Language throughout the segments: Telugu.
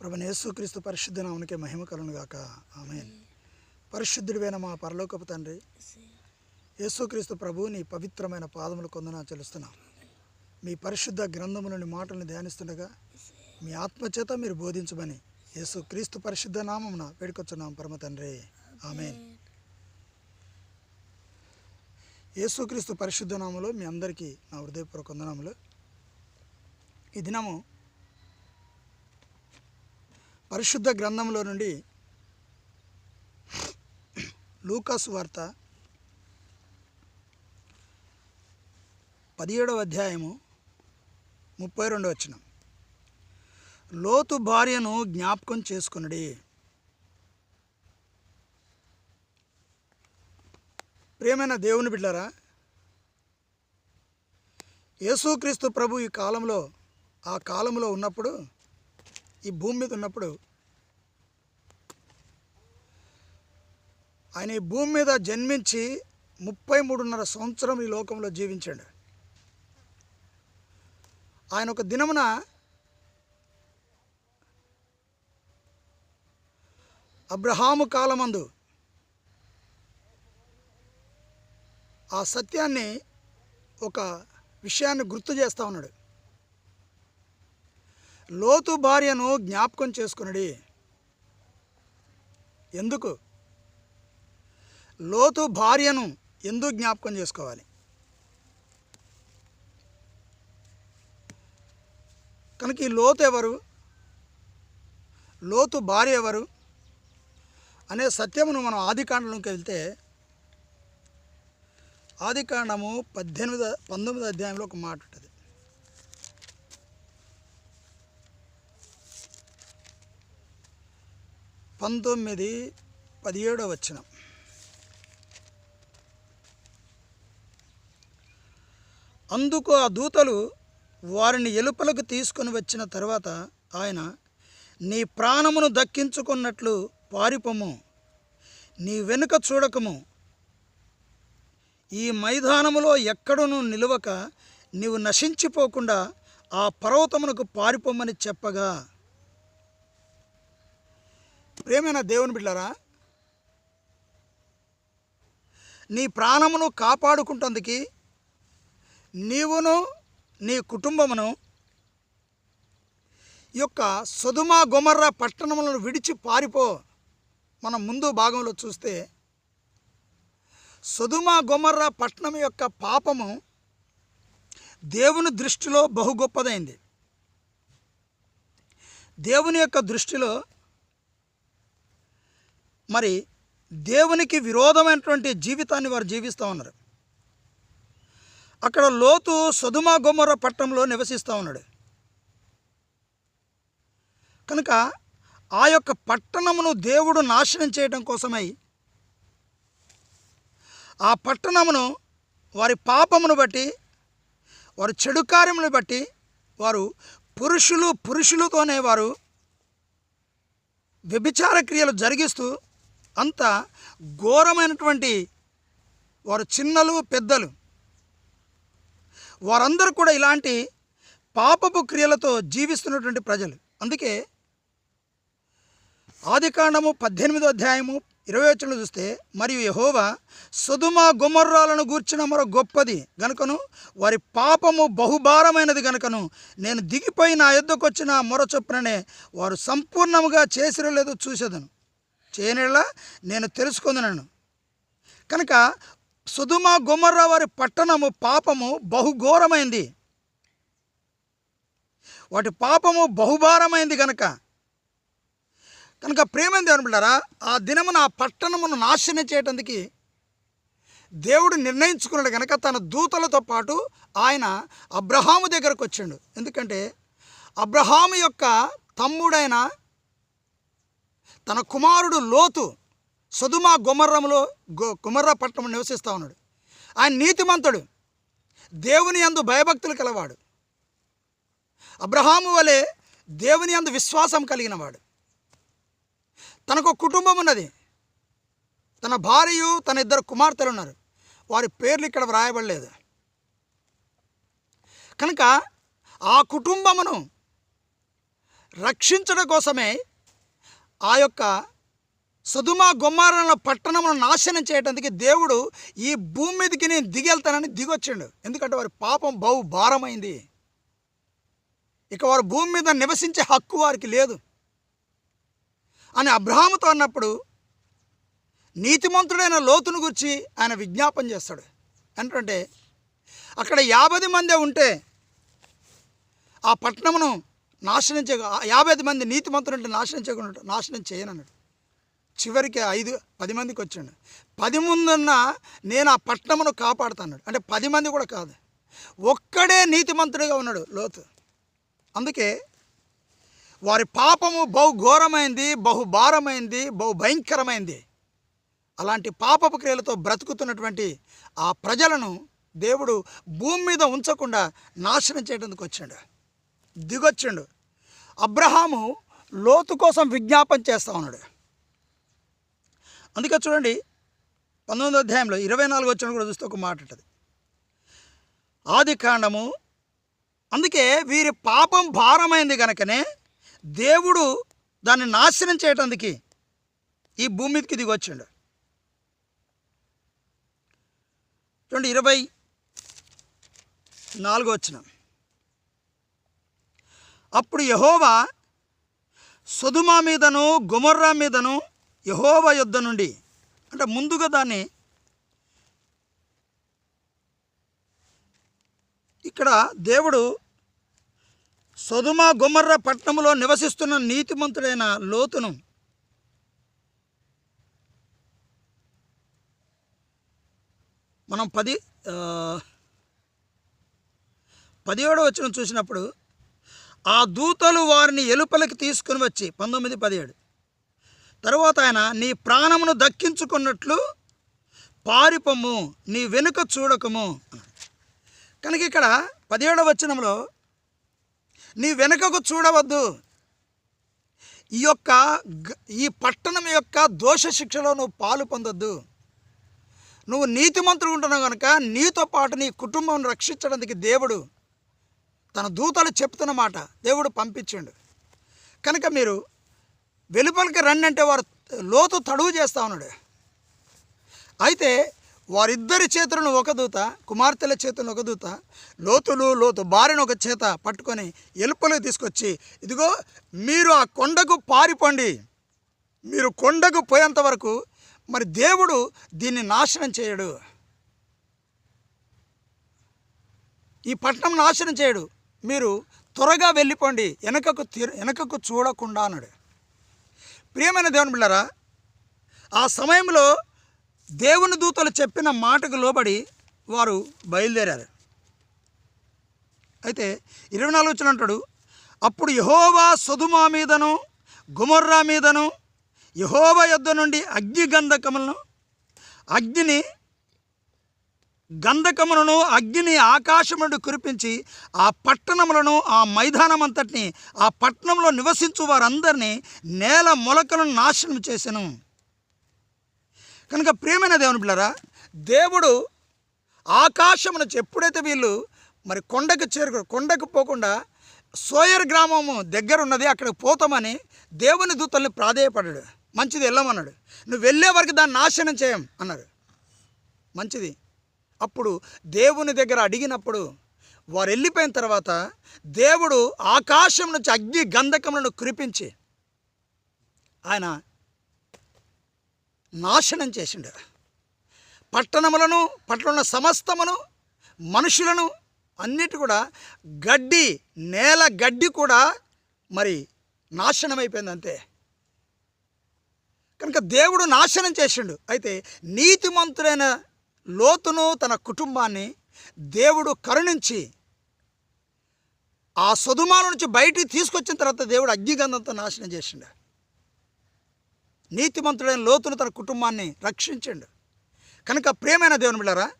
ప్రభు యేసుక్రీస్తు పరిశుద్ధ నామనికి మహిమ కలను గాక. ఆమె పరిశుద్ధుడివైన మా పరలోకపు తండ్రి యేసుక్రీస్తు ప్రభు నీ పవిత్రమైన పాదములు కొందన చెలుస్తున్నాం మీ పరిశుద్ధ గ్రంథములోని మాటలను ధ్యానిస్తుండగా మీ ఆత్మచేత మీరు బోధించమని యేసు క్రీస్తు పరిశుద్ధ నామమున వేడుకొచ్చున్నాం పరమ తండ్రి. ఆమె యేసుక్రీస్తు పరిశుద్ధ నామంలో మీ అందరికీ నా హృదయపూర్వక వందనములు. ఈ దినము పరిశుద్ధ గ్రంథంలో నుండి లూకాసు వార్త పదిహేడవ అధ్యాయము ముప్పై రెండవ వచనం. లోతు భార్యను జ్ఞాపకం చేసుకునడి. ప్రియమైన దేవుని బిడ్డరా యేసుక్రీస్తు ప్రభు ఈ కాలంలో ఆ కాలంలో ఉన్నప్పుడు ఈ భూమి మీద ఉన్నప్పుడు ఆయన ఈ భూమి మీద జన్మించి ముప్పై మూడున్నర సంవత్సరం ఈ లోకంలో జీవించాడు. ఆయన ఒక దినమున అబ్రహాము కాలమందు ఆ సత్యాన్ని ఒక విషయాన్ని గుర్తు చేస్తూ ఉన్నాడు. లోతు భార్యను జ్ఞాపకం చేసుకునడి. ఎందుకు? లోతు భార్యను ఎందుకు జ్ఞాపకం చేసుకోవాలి? కనుక ఈ లోతు ఎవరు? లోతు భార్య ఎవరు? అనే సత్యమును మనం ఆదికాండంలోకి వెళ్తే ఆదికాండము పద్దెనిమిది పంతొమ్మిది అధ్యాయంలో ఒక మాట ఉంటుంది. పంతొమ్మిది పదిహేడో వచనం. అందుకు ఆ దూతలు వారిని ఎలుపలకు తీసుకొని వచ్చిన తర్వాత ఆయన నీ ప్రాణమును దక్కించుకున్నట్లు పారిపోము నీ వెనుక చూడకము. ఈ మైదానములో ఎక్కడనూ నిలువక నీవు నశించిపోకుండా ఆ పర్వతమునకు పారిపోమని చెప్పగా. ప్రేమైన దేవుని బిడ్డరా నీ ప్రాణమును కాపాడుకుంటందుకు నీవును నీ కుటుంబమును ఈ యొక్క సుధుమ గుమర్ర పట్టణములను విడిచి పారిపో. మనం ముందు భాగంలో చూస్తే సుధుమ గుమర్ర పట్టణం యొక్క పాపము దేవుని దృష్టిలో బహు గొప్పదైంది. దేవుని యొక్క దృష్టిలో మరి దేవునికి విరోధమైనటువంటి జీవితాన్ని వారు జీవిస్తూ ఉన్నారు. అక్కడ లోతు సదుమా గొమ్మర పట్టణంలో నివసిస్తూ ఉన్నాడు. కనుక ఆ యొక్క పట్టణమును దేవుడు నాశనం చేయడం కోసమై ఆ పట్టణమును వారి పాపమును బట్టి వారి చెడు కార్యమును బట్టి వారు పురుషులు పురుషులతోనే వారు వ్యభిచార క్రియలు జరిగిస్తూ అంత ఘోరమైనటువంటి వారు చిన్నలు పెద్దలు. వారందరూ కూడా ఇలాంటి పాపపు క్రియలతో జీవిస్తున్నటువంటి ప్రజలు. అందుకే ఆదికాండము పద్దెనిమిదో అధ్యాయము ఇరవై వచ్చిన చూస్తే మరియు యహోవా సుధుమ గుమర్రాలను గూర్చిన మరో గొప్పది గనుకను వారి పాపము బహుభారమైనది గనుకను నేను దిగిపోయి నా యుద్ధకు వచ్చిన మొర చొప్పుననే వారు సంపూర్ణముగా చేసిరో లేదో చూసేదను. చేయనేలా నేను తెలుసుకుందునను కనుక సుధుమ గుమర్ర వారి పట్టణము పాపము బహుఘోరమైంది. వాటి పాపము బహుభారమైంది కనుక కనుక ప్రేమ దేవుని బిడ్డారా ఆ దినమున ఆ పట్టణమును నాశనం చేయటానికి దేవుడు నిర్ణయించుకున్నాడు కనుక తన దూతలతో పాటు ఆయన అబ్రహాము దగ్గరకు వచ్చాడు. ఎందుకంటే అబ్రహాము యొక్క తమ్ముడైన తన కుమారుడు లోతు సదుమా గుమర్రములో గొ గుమర్ర పట్టణం నివసిస్తూ ఉన్నాడు. ఆయన నీతిమంతుడు. దేవుని అందు భయభక్తులు కలవాడు. అబ్రహాము వలె దేవుని అందు విశ్వాసం కలిగినవాడు. తనకు ఒక కుటుంబం ఉన్నది. తన భార్యయు తన ఇద్దరు కుమార్తెలు ఉన్నారు. వారి పేర్లు ఇక్కడ వ్రాయబడలేదు. కనుక ఆ కుటుంబమును రక్షించడం కోసమే ఆ యొక్క సుధుమ గుమ్మారంలో పట్టణమును నాశనం చేయడానికి దేవుడు ఈ భూమి మీదకి నేను దిగెళ్తానని దిగొచ్చిండు ఎందుకంటే వారి పాపం బహు భారమైంది. ఇక వారు భూమి మీద నివసించే హక్కు వారికి లేదు. అని అబ్రహాముతో అన్నప్పుడు నీతిమంతుడైన లోతును గురించి ఆయన విజ్ఞాపన చేస్తాడు. ఏంటంటే అక్కడ యాభై మందే ఉంటే ఆ పట్టణమును నాశనం చేయ యాభై ఐదు మంది నీతిమంతులు ఉంటే నాశనం చేయకుండా నాశనం చేయనన్నాడు. చివరికి ఐదు పది మందికి వచ్చాడు పది ముందున్న నేను ఆ పట్టణమును కాపాడుతాన్నాడు. అంటే పది మంది కూడా కాదు. ఒక్కడే నీతిమంతుడిగా ఉన్నాడు లోతు. అందుకే వారి పాపము బహు ఘోరమైంది బహు భారమైంది బహు భయంకరమైంది. అలాంటి పాపపు క్రియలతో బ్రతుకుతున్నటువంటి ఆ ప్రజలను దేవుడు భూమి మీద ఉంచకుండా నాశనం చేయడానికి వచ్చాడు దిగొచ్చిండు. అబ్రహాము లోతు కోసం విజ్ఞాపన చేస్తా ఉన్నాడు. అందుకే చూడండి పంతొమ్మిదో అధ్యాయంలో ఇరవై నాలుగు వచ్చిన కూడా చూస్తే ఒక మాట ఉంటుంది. ఆది కాండము అందుకే వీరి పాపం భారమైంది కనుకనే దేవుడు దాన్ని నాశనం చేయటానికి ఈ భూమి మీదకి దిగి చూడండి ఇరవై నాలుగో వచ్చినాం. అప్పుడు యహోవా సొదుమా మీదను గుమర్రా మీదను యహోవా యుద్ధ నుండి అంటే ముందుగా దాన్ని ఇక్కడ దేవుడు సొదుమ గుమర్ర పట్టణంలో నివసిస్తున్న నీతిమంతుడైన లోతును మనం పది పదిహేడో వచ్చిన చూసినప్పుడు ఆ దూతలు వారిని ఎలుపలికి తీసుకుని వచ్చి పంతొమ్మిది పదిహేడు. తర్వాత ఆయన నీ ప్రాణమును దక్కించుకున్నట్లు పారిపము నీ వెనుక చూడకము కనుక ఇక్కడ పదిహేడవ వచనంలో నీ వెనుకకు చూడవద్దు. ఈ యొక్క ఈ పట్టణం యొక్క దోష శిక్షలో నువ్వు పాలు పొందొద్దు. నువ్వు నీతిమంతుడు ఉంటున్నావు కనుక నీతో పాటు నీ కుటుంబం రక్షించడానికి దేవుడు తన దూతలు చెప్తున్న మాట దేవుడు పంపించిండు. కనుక మీరు వెలుపలికి రండి అంటే వారు లోతు తడువు చేస్తా ఉన్నాడు. అయితే వారిద్దరి చేతులను ఒక దూత కుమార్తెల చేతులను ఒక దూత లోతులు లోతు భార్యను ఒక చేత పట్టుకొని ఎలుపలకు తీసుకొచ్చి ఇదిగో మీరు ఆ కొండకు పారిపోండి. మీరు కొండకు పోయేంత వరకు మరి దేవుడు దీన్ని నాశనం చేయడు. ఈ పట్టణం నాశనం చేయడు. మీరు త్వరగా వెళ్ళిపోండి వెనకకు వెనకకు చూడకుండా అన్నాడు. ప్రియమైన దేవుని బిళ్ళరా ఆ సమయంలో దేవుని దూతలు చెప్పిన మాటకు లోబడి వారు బయలుదేరారు. అయితే ఇరవై నాలుగు వచ్చిన అంటాడు అప్పుడు యహోవా సొదుమా మీదను గుమర్రా మీదను యహోవ యుద్ధ నుండి అగ్ని గంధకములను అగ్నిని గంధకములను అగ్నిని ఆకాశం నుండి కురిపించి ఆ పట్టణములను ఆ మైదానం అంతటిని ఆ పట్టణంలో నివసించు వారందరినీ నేల మొలకలను నాశనం చేశాను కనుక ప్రియమైన దేవుని పిల్లరా దేవుడు ఆకాశమును ఎప్పుడైతే వీళ్ళు మరి కొండకు చేరుకు కొండకు పోకుండా సోయర్ గ్రామము దగ్గర ఉన్నది అక్కడికి పోతామని దేవుని దూతల్ని ప్రాధేయపడ్డాడు. మంచిది వెళ్ళమన్నాడు. నువ్వు వెళ్ళే వరకు దాన్ని నాశనం చేయం అన్నారు మంచిది. అప్పుడు దేవుని దగ్గర అడిగినప్పుడు వారు వెళ్ళిపోయిన తర్వాత దేవుడు ఆకాశం నుంచి అగ్ని గంధకములను కురిపించి ఆయన నాశనం చేసిండు. పట్టణములను పట్టణ సమస్తమును మనుషులను అన్నిటి కూడా గడ్డి నేల గడ్డి కూడా మరి నాశనం అయిపోయింది అంతే. కనుక దేవుడు నాశనం చేసిండు. అయితే నీతిమంతుడైన లోతును తన కుటుంబాన్ని దేవుడు కరుణించి ఆ సుధుమాల నుంచి బయటికి తీసుకొచ్చిన తర్వాత దేవుడు అగ్నిగంధంతో నాశనం చేసిండు. నీతిమంతుడైన లోతును తన కుటుంబాన్ని రక్షించండు. కనుక ప్రేమైన దేవుని బిళ్ళారా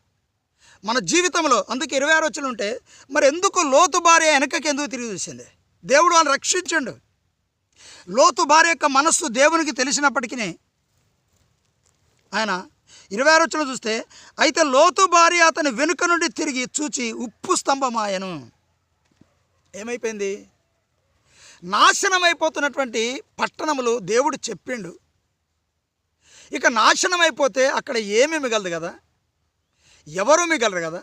మన జీవితంలో అందుకే ఇరవై ఆరు వచ్చులు ఉంటే మరి ఎందుకు లోతు భార్య వెనకకి ఎందుకు తిరిగి చూసింది? దేవుడు వాళ్ళని రక్షించండు. లోతు భార్య యొక్క మనస్సు దేవునికి తెలిసినప్పటికీ ఆయన ఇరవై ఆరు వచ్చిన చూస్తే అయితే లోతు భార్య అతని వెనుక నుండి తిరిగి చూచి ఉప్పు స్తంభమాయను. ఏమైపోయింది? నాశనమైపోతున్నటువంటి పట్టణములు దేవుడు చెప్పిండు. ఇక నాశనం అయిపోతే అక్కడ ఏమి మిగలదు కదా? ఎవరు మిగలరు కదా?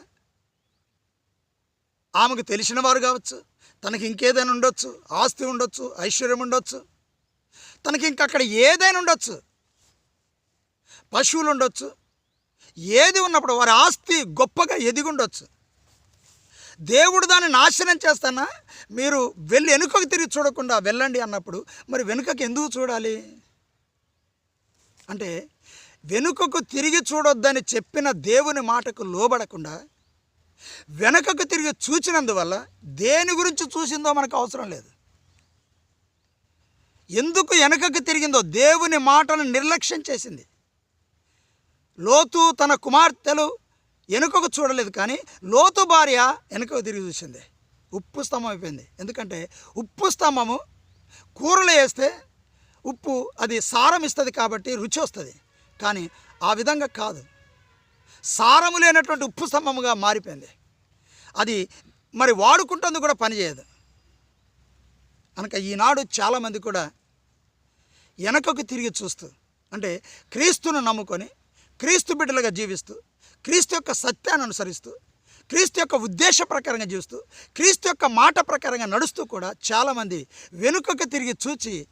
ఆమెకు తెలిసిన వారు కావచ్చు తనకి ఇంకేదైనా ఉండొచ్చు ఆస్తి ఉండొచ్చు ఐశ్వర్యం ఉండొచ్చు తనకి ఇంక అక్కడ ఏదైనా ఉండొచ్చు. పశువులు ఉండొచ్చు. ఏది ఉన్నప్పుడు వారి ఆస్తి గొప్పగా ఎదిగి ఉండొచ్చు. దేవుడు దాన్ని నాశనం చేస్తానా? మీరు వెళ్ళి వెనుకకు తిరిగి చూడకుండా వెళ్ళండి అన్నప్పుడు మరి వెనుకకు ఎందుకు చూడాలి? అంటే వెనుకకు తిరిగి చూడొద్దని చెప్పిన దేవుని మాటకు లోబడకుండా వెనుకకు తిరిగి చూచినందువల్ల దేని గురించి చూసిందో మనకు అవసరం లేదు. ఎందుకు వెనుకకు తిరిగిందో దేవుని మాటను నిర్లక్ష్యం చేసింది. లోతు తన కుమార్తెలు వెనుకకు చూడలేదు కానీ లోతు భార్య వెనుకకు తిరిగి చూసింది. ఉప్పు స్తంభం అయిపోయింది. ఎందుకంటే ఉప్పు స్తంభము కూరలు వేస్తే ఉప్పు అది సారం ఇస్తుంది కాబట్టి రుచి వస్తుంది. కానీ ఆ విధంగా కాదు. సారము లేనటువంటి ఉప్పు స్తంభముగా మారిపోయింది. అది మరి వాడుకుంటుంది కూడా పనిచేయదు కనుక ఈనాడు చాలామంది కూడా వెనకకు తిరిగి చూస్తూ అంటే క్రీస్తును నమ్ముకొని క్రీస్తు బిడ్డలుగా జీవిస్తూ క్రీస్తు యొక్క సత్యాన్ని అనుసరిస్తూ క్రీస్తు యొక్క ఉద్దేశ ప్రకారంగా జీవిస్తూ క్రీస్తు యొక్క మాట ప్రకారంగా నడుస్తూ కూడా చాలామంది వెనుకకు తిరిగి చూచి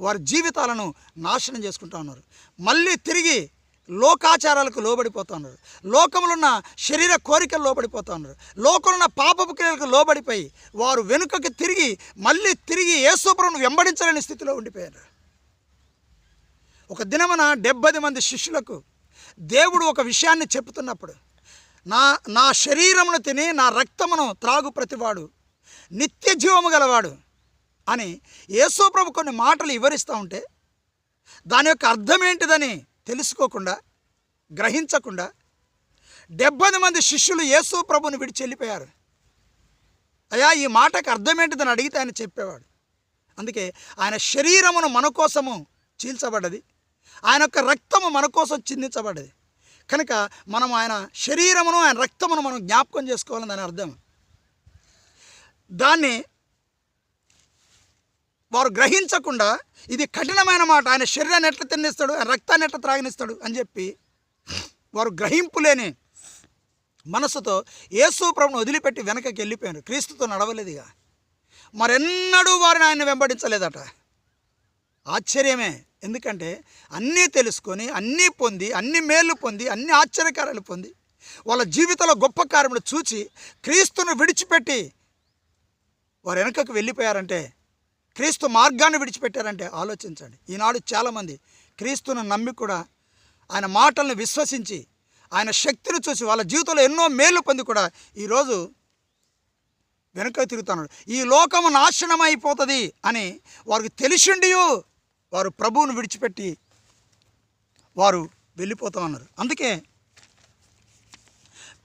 వారి జీవితాలను నాశనం చేసుకుంటా ఉన్నారు. మళ్ళీ తిరిగి లోకాచారాలకు లోబడిపోతూ ఉన్నారు. లోకంలో ఉన్న శరీర కోరికలు లోబడిపోతూ ఉన్నారు. లోకంలో ఉన్న పాపపు క్రియలకు లోబడిపోయి వారు వెనుకకి తిరిగి మళ్ళీ తిరిగి యేసుప్రభును వెంబడించలేని స్థితిలో ఉండిపోయారు. ఒక దినమున డెబ్బై మంది శిష్యులకు దేవుడు ఒక విషయాన్ని చెప్తున్నప్పుడు నా నా శరీరమును తిని నా రక్తమును త్రాగు ప్రతివాడు నిత్య జీవము గలవాడు అని యేసోప్రభు కొన్ని మాటలు వివరిస్తూ ఉంటే దాని యొక్క అర్థం ఏంటిదని తెలుసుకోకుండా గ్రహించకుండా డెబ్బై మంది శిష్యులు యేసు ప్రభుని విడిచి వెళ్ళిపోయారు. అయ్యా ఈ మాటకు అర్థమేంటిదని అడిగితే ఆయన చెప్పేవాడు. అందుకే ఆయన శరీరమును మన కోసము చీల్చబడ్డది. ఆయన యొక్క రక్తము మన కోసం చిందించబడ్డది. కనుక మనం ఆయన శరీరమును ఆయన రక్తమును మనం జ్ఞాపకం చేసుకోవాలని దాని అర్థం. దాన్ని వారు గ్రహించకుండా ఇది కఠినమైన మాట ఆయన శరీరాన్ని ఎట్లా తిన్నిస్తాడు ఆయన రక్తాన్ని ఎట్లా త్రాగనిస్తాడు అని చెప్పి వారు గ్రహింపు లేని మనసుతో యేసు ప్రభును వదిలిపెట్టి వెనకకి వెళ్ళిపోయారు. క్రీస్తుతో నడవలేదుగా. మరెన్నడూ వారిని ఆయన వెంబడించలేదట. ఆశ్చర్యమే. ఎందుకంటే అన్నీ తెలుసుకొని అన్నీ పొంది అన్ని మేలు పొంది అన్ని ఆశ్చర్యకారాలు పొంది వాళ్ళ జీవితంలో గొప్ప కార్యములు చూచి క్రీస్తును విడిచిపెట్టి వారు వెనకకు వెళ్ళిపోయారంటే క్రీస్తు మార్గాన్ని విడిచిపెట్టారంటే ఆలోచించండి. ఈనాడు చాలామంది క్రీస్తును నమ్మి కూడా ఆయన మాటలను విశ్వసించి ఆయన శక్తిని చూసి వాళ్ళ జీవితంలో ఎన్నో మేలు పొంది కూడా ఈరోజు వెనుక తిరుగుతున్నాడు. ఈ లోకము నాశనం అయిపోతుంది అని వారికి తెలిసిండియు. వారు ప్రభువును విడిచిపెట్టి వారు వెళ్ళిపోతా ఉన్నారు. అందుకే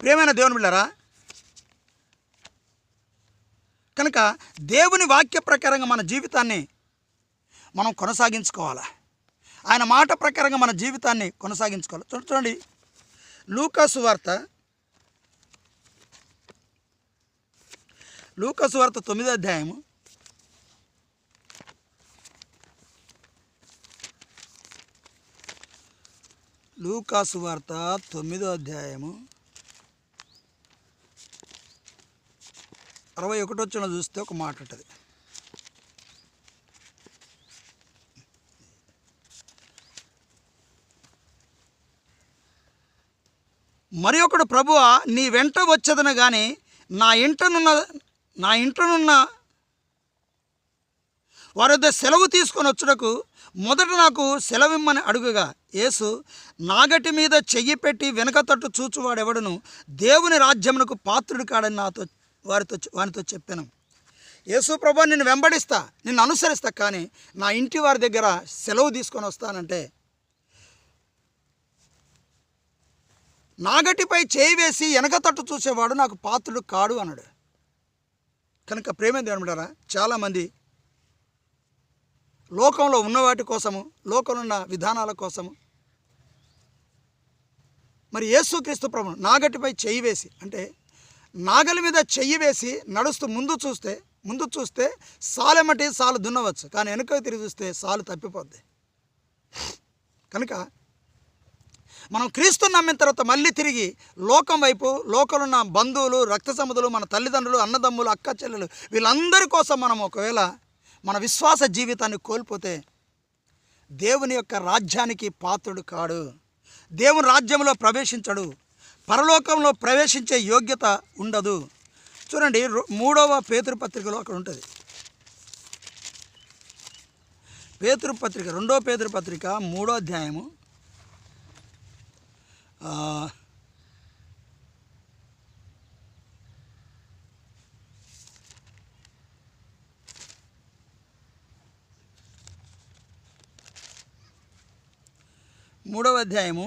ప్రేమైన దేవుని బిళ్ళారా కనుక దేవుని వాక్య ప్రకారంగా మన జీవితాన్ని మనం కొనసాగించుకోవాలి? ఆయన మాట ప్రకారంగా మన జీవితాన్ని కొనసాగించుకోవాలి? చూడ- చూడండి. లూకాసు వార్త లూకాసు వార్త తొమ్మిదో అధ్యాయము. లూకాసు వార్త తొమ్మిదో అధ్యాయము. అరవై ఒకటి వచ్చిన చూస్తే ఒక మాట ఉంటుంది. మరి ఒకడు ప్రభువ నీ వెంట వచ్చదను కానీ నా ఇంటనున్న నా ఇంటనున్న వారి సెలవు తీసుకొని వచ్చుటకు మొదట నాకు సెలవిమ్మని అడుగుగా. యేసు నాగటి మీద చెయ్యి పెట్టి వెనక తట్టు చూచువాడెవడును? దేవుని రాజ్యమునకు పాత్రుడు కాడని నాతో వారితో వారితో చెప్పాను. యేసు ప్రభా నిన్ను వెంబడిస్తా నిన్ను అనుసరిస్తా కానీ నా ఇంటి వారి దగ్గర సెలవు తీసుకొని వస్తానంటే నాగటిపై చేయి వేసి వెనక తట్టు చూసేవాడు నాకు పాత్రుడు కాడు అన్నాడు. కనుక ప్రేమ దేవుడారా చాలామంది లోకంలో ఉన్న వాటి కోసము లోకంలో ఉన్న విధానాల కోసము మరి యేసుక్రీస్తు ప్రభు నాగటిపై చెయ్యి వేసి అంటే నాగలి మీద చెయ్యి వేసి నడుస్తూ ముందు చూస్తే ముందు చూస్తే సాలెమటి సాలు దున్నవచ్చు. కానీ వెనుక తిరిగి చూస్తే సాలు తప్పిపోద్ది. కనుక మనం క్రీస్తు నమ్మిన తర్వాత మళ్ళీ తిరిగి లోకం వైపు లోకంలో ఉన్న బంధువులు రక్త సముదులు మన తల్లిదండ్రులు అన్నదమ్ములు అక్క చెల్లెలు వీళ్ళందరి కోసం మనం ఒకవేళ మన విశ్వాస జీవితాన్ని కోల్పోతే దేవుని యొక్క రాజ్యానికి పాత్రుడు కాడు. దేవుని రాజ్యంలో ప్రవేశించడు. పరలోకంలో ప్రవేశించే యోగ్యత ఉండదు. చూడండి మూడవ పేతృపత్రికలో అక్కడ ఉంటుంది. పేతృపత్రిక పత్రిక రెండో పేతురు పత్రిక మూడో అధ్యాయము. మూడవ అధ్యాయము.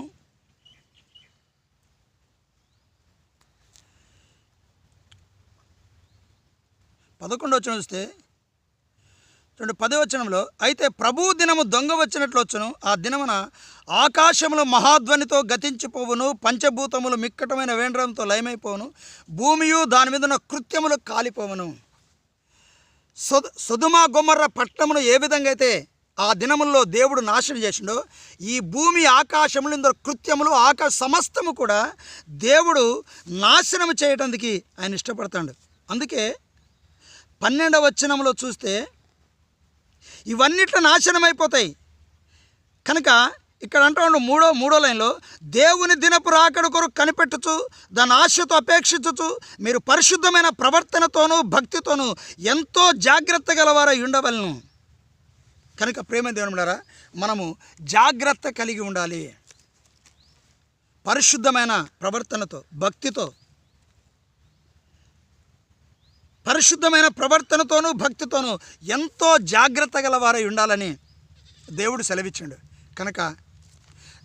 పదకొండు వచ్చిన చూస్తే రెండు పదే వచనంలో అయితే ప్రభు దినము దొంగ వచ్చినట్లు వచ్చును. ఆ దినమున ఆకాశములు మహాధ్వనితో గతించిపోవును పంచభూతములు మిక్కటమైన వేండ్రంతో లయమైపోవును భూమియు దాని మీద ఉన్న కృత్యములు కాలిపోవును. సొ సుధుమా గుమర్ర పట్టణమును ఏ విధంగా అయితే ఆ దినముల్లో దేవుడు నాశనం చేసిండో. ఈ భూమి ఆకాశములు ఇందులో కృత్యములు ఆకాశ సమస్తము కూడా దేవుడు నాశనం చేయటానికి ఆయన ఇష్టపడతాడు. అందుకే పన్నెండవ వచనంలో చూస్తే ఇవన్నిట్ల నాశనం అయిపోతాయి కనుక ఇక్కడ అంటూ మూడో మూడో లైన్లో దేవుని దినపు రాకడ కొరకు కనిపెట్టుచు దాని ఆశతో అపేక్షించుచు మీరు పరిశుద్ధమైన ప్రవర్తనతోనూ భక్తితోనూ ఎంతో జాగ్రత్త గలవారై ఉండవలను. కనుక ప్రేమ దేవునిలారా మనము జాగ్రత్త కలిగి ఉండాలి. పరిశుద్ధమైన ప్రవర్తనతో భక్తితో. పరిశుద్ధమైన ప్రవర్తనతోనూ భక్తితోనూ ఎంతో జాగ్రత్త గలవారై ఉండాలని దేవుడు సెలవిచ్చాడు. కనుక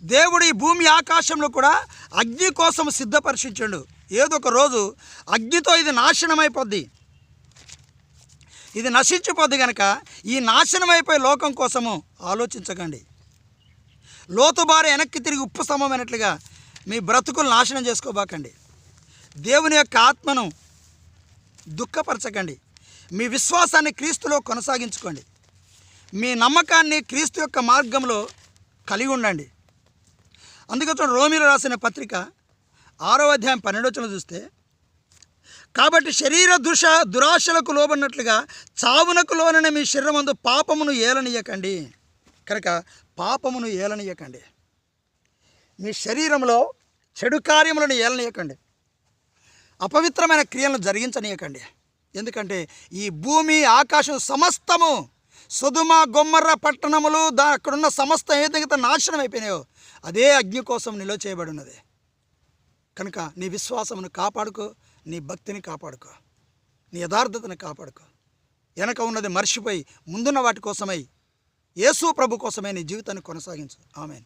దేవుడు ఈ భూమి ఆకాశంలో కూడా అగ్ని కోసం సిద్ధపరిచించాడు ఏదో ఒక రోజు అగ్నితో ఇది నాశనం అయిపోద్ది ఇది నశించిపోద్ది కనుక ఈ నాశనం అయిపోయే లోకం కోసము ఆలోచించకండి. లోతుబారి వెనక్కి తిరిగి ఉప్పు సమమైనట్లుగా మీ బ్రతుకులు నాశనం చేసుకోబాకండి. దేవుని యొక్క ఆత్మను దుఃఖపరచకండి. మీ విశ్వాసాన్ని క్రీస్తులో కొనసాగించుకోండి. మీ నమ్మకాన్ని క్రీస్తు యొక్క మార్గంలో కలిగి ఉండండి. అందుకోసం రోమిలో రాసిన పత్రిక ఆరో అధ్యాయం పన్నెండవచనం చూస్తే కాబట్టి శరీర దుష దురాశలకు లోబడినట్లుగా చావునకు లోనని మీ శరీరమందు పాపమును ఏలనీయకండి. కనుక పాపమును ఏలనీయకండి. మీ శరీరంలో చెడు కార్యములను ఏలనీయకండి. అపవిత్రమైన క్రియలను జరిగించనీయకండి. ఎందుకంటే ఈ భూమి ఆకాశం సమస్తము సుధుమ గొమ్మర్ర పట్టణములు దా అక్కడున్న సమస్త ఏదైతే నాశనం అయిపోయినాయో అదే అగ్ని కోసం నిలో చేయబడి ఉన్నది కనుక నీ విశ్వాసమును కాపాడుకో. నీ భక్తిని కాపాడుకో. నీ యథార్థతను కాపాడుకో. వెనక ఉన్నది మర్చిపోయి ముందున్న వాటి కోసమై యేసు ప్రభు కోసమే నీ జీవితాన్ని కొనసాగించు. ఆమెన్.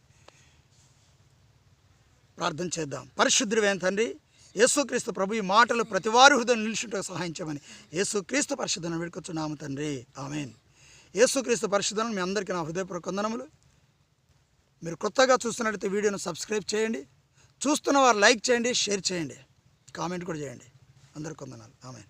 ప్రార్థన చేద్దాం. పరిశుద్ధుడైన తండ్రి యేసుక్రీస్తు ప్రభు ఈ మాటలు ప్రతివారు హృదయం నిలిచుంటూ సహాయించమని యేసుక్రీస్తు పరిశుద్ధను వేడుకొచ్చున్నాము తండ్రి. ఆమెన్. యేసుక్రీస్తు పరిశుద్ధను మీ అందరికీ నా హృదయపూర్వక వందనములు. మీరు కొత్తగా చూస్తున్నట్లయితే వీడియోను సబ్స్క్రైబ్ చేయండి. చూస్తున్న వారు లైక్ చేయండి షేర్ చేయండి. కామెంట్ కూడా చేయండి. అందరికి వందనాలు. ఆమె